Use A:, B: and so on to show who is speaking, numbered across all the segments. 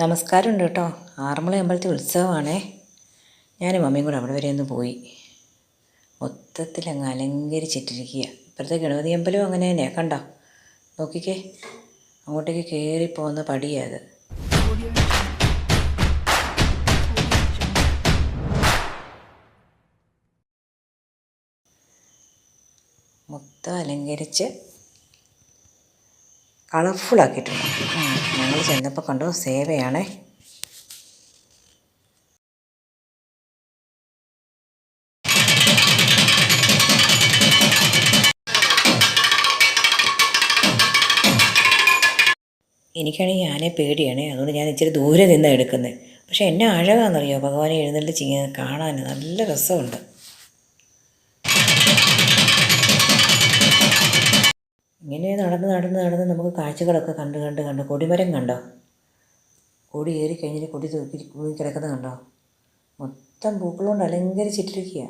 A: നമസ്കാരമുണ്ട് കേട്ടോ. ആറന്മുള അമ്പലത്തിൽ ഉത്സവമാണേ. ഞാനും മമ്മിയും കൂടെ അവിടെ വരെ ഒന്ന് പോയി. മൊത്തത്തിൽ അങ്ങ് അലങ്കരിച്ചിട്ടിരിക്കുക. ഇപ്പോഴത്തെ ഗണപതി അമ്പലവും അങ്ങനെ തന്നെയാണ് കണ്ടോ? നോക്കിക്കേ. അങ്ങോട്ടേക്ക് കയറി പോകുന്ന പടിയത് മൊത്തം അലങ്കരിച്ച് കളർഫുൾ ആക്കിയിട്ടുണ്ട്. ചെന്നപ്പോൾ കണ്ടു സേവയാണേ. എനിക്കാണെങ്കിൽ ആനയെ പേടിയാണ്. അതുകൊണ്ട് ഞാൻ ഇച്ചിരി ദൂരെ നിന്നാണ് എടുക്കുന്നത് പക്ഷേ എന്നെ അഴകാണെന്നറിയോ ഭഗവാനെ എഴുന്നള്ളിച്ച് ചിങ്ങ കാണാൻ നല്ല രസമുണ്ട്. നടന്ന് നടന്ന് നടന്ന് നമുക്ക് കാഴ്ചകളൊക്കെ കണ്ട് കണ്ട് കണ്ട് കൊടിമരം കണ്ടോ? കൊടി ഏറി കഴിഞ്ഞിട്ട് കൊടി തൂക്കി കിടക്കുന്നത് കണ്ടോ? മൊത്തം പൂക്കളുകൊണ്ട് അലങ്കരിച്ചിട്ടിരിക്കുക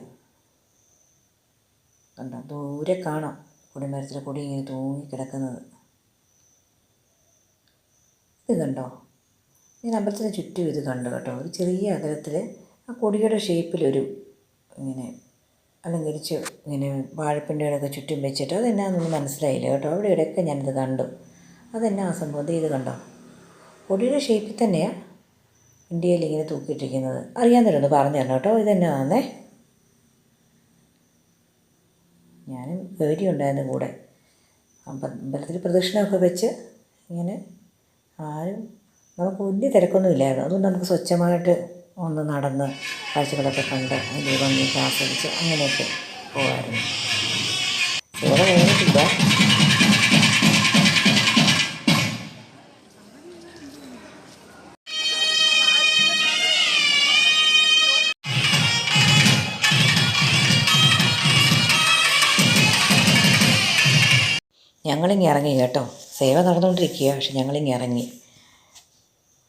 A: കണ്ടോ? ദൂരെ കാണാം കൊടിമരത്തിലെ കൊടി ഇങ്ങനെ തൂങ്ങി കിടക്കുന്നത്. ഇത് കണ്ടോ? ഞാൻ അമ്പലത്തിന് ചുറ്റും ഇത് കണ്ടു കേട്ടോ. ഒരു ചെറിയ അകലത്തിൽ ആ കൊടിയുടെ ഷേപ്പിലൊരു ഇങ്ങനെ അലങ്കരിച്ച് ഇങ്ങനെ വാഴപ്പിണ്ടികളൊക്കെ ചുറ്റും വെച്ചിട്ട് അതെന്നാന്നൊന്നും മനസ്സിലായില്ല കേട്ടോ. അവിടെ ഇവിടെയൊക്കെ ഞാനിത് കണ്ടു. അതെന്നാ സംഭവം? ദേ ഇത് കണ്ടോ? കൊടിയുടെ ഷേപ്പിൽ തന്നെയാണ് ഇന്ത്യയിൽ ഇങ്ങനെ തൂക്കിയിട്ടിരിക്കുന്നത്. അറിയാവുന്നവരൊന്ന് പറഞ്ഞു തരണം കേട്ടോ. ഇതെന്നാന്നേ? ഞാനും പേടിയുണ്ടായിരുന്നു കൂടെ. അമ്പ അമ്പലത്തിൽ പ്രദക്ഷിണമൊക്കെ വെച്ച് ഇങ്ങനെ ആരും നമുക്ക് വലിയ തിരക്കൊന്നും ഇല്ലായിരുന്നു അതുകൊണ്ട് നമുക്ക് സ്വച്ഛമായിട്ട് ഒന്ന് നടന്ന് കാഴ്ചകളൊക്കെ കണ്ട് ഭംഗിയൊക്കെ ആസ്വദിച്ച് അങ്ങനെയൊക്കെ പോകാറുണ്ട് ഇവിടെ കഴിഞ്ഞിട്ടില്ല ഞങ്ങളിങ്ങി ഇറങ്ങി കേട്ടോ. സേവ നടന്നുകൊണ്ടിരിക്കുക പക്ഷെ ഞങ്ങളിങ്ങി ഇറങ്ങി.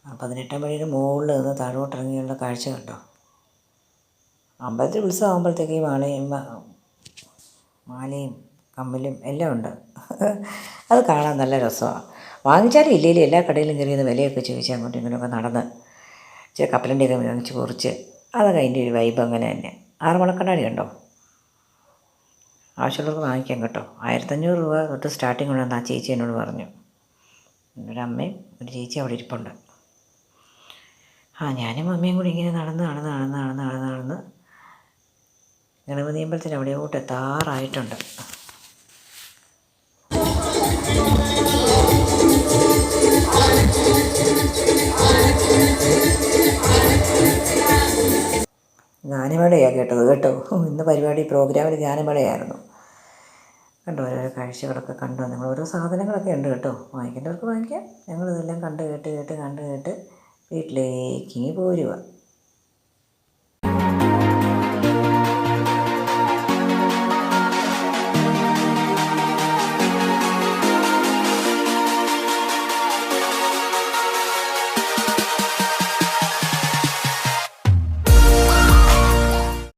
A: പതിനെട്ടാം പടിയുടെ മുകളിൽ നിന്ന് താഴോട്ട് ഇറങ്ങിയുള്ള കാഴ്ച കണ്ടോ? അമ്പലത്തിൽ ഉത്സവം ആകുമ്പോഴത്തേക്ക് മാലയും മാലയും കമ്മലും എല്ലാം ഉണ്ട്. അത് കാണാൻ നല്ല രസമാണ്. വാങ്ങിച്ചാലും ഇല്ലെങ്കിലും എല്ലാ കടയിലും കയറിയത് വിലയൊക്കെ ചോദിച്ച് അങ്ങോട്ടും ഇങ്ങോട്ടൊക്കെ നടന്ന് ഇച്ചിരി ഒക്കെ വാങ്ങിച്ച് കുറിച്ച് അതൊക്കെ അതിന്റെ ഒരു വൈബ് അങ്ങനെ തന്നെ. ആറുമണക്കണ്ണാടി ഉണ്ടോ ആവശ്യമുള്ളവർക്ക് വാങ്ങിക്കാം കേട്ടോ. ആയിരത്തഞ്ഞൂറ് രൂപ തൊട്ട് സ്റ്റാർട്ടിംഗ് ഉണ്ടെന്ന് ആ ചേച്ചി എന്നോട് പറഞ്ഞു. ഒരു അമ്മയും ഒരു ചേച്ചി അവിടെ ഇരിപ്പുണ്ട്. ആ ഞാനും അമ്മയും കൂടി ഇങ്ങനെ നടന്ന് നടന്ന് നടന്ന് ഗണപതി അമ്പലത്തിന് അവിടെയോട്ട് എത്താറായിട്ടുണ്ട് ഗാനമേളയാണ് കേട്ടത് കേട്ടോ. ഇന്ന് പരിപാടി പ്രോഗ്രാമിൽ ഗാനമേളയായിരുന്നു. കണ്ടോ ഓരോരോ കാഴ്ചകളൊക്കെ കണ്ടോ. നിങ്ങൾ ഓരോ സാധനങ്ങളൊക്കെ ഉണ്ട് കേട്ടോ. വാങ്ങിക്കേണ്ടവർക്ക് വാങ്ങിക്കാം ഞങ്ങളിതെല്ലാം കണ്ട് കേട്ട് കേട്ട് കണ്ട് കേട്ട് വീട്ടിലേക്ക് പോരുക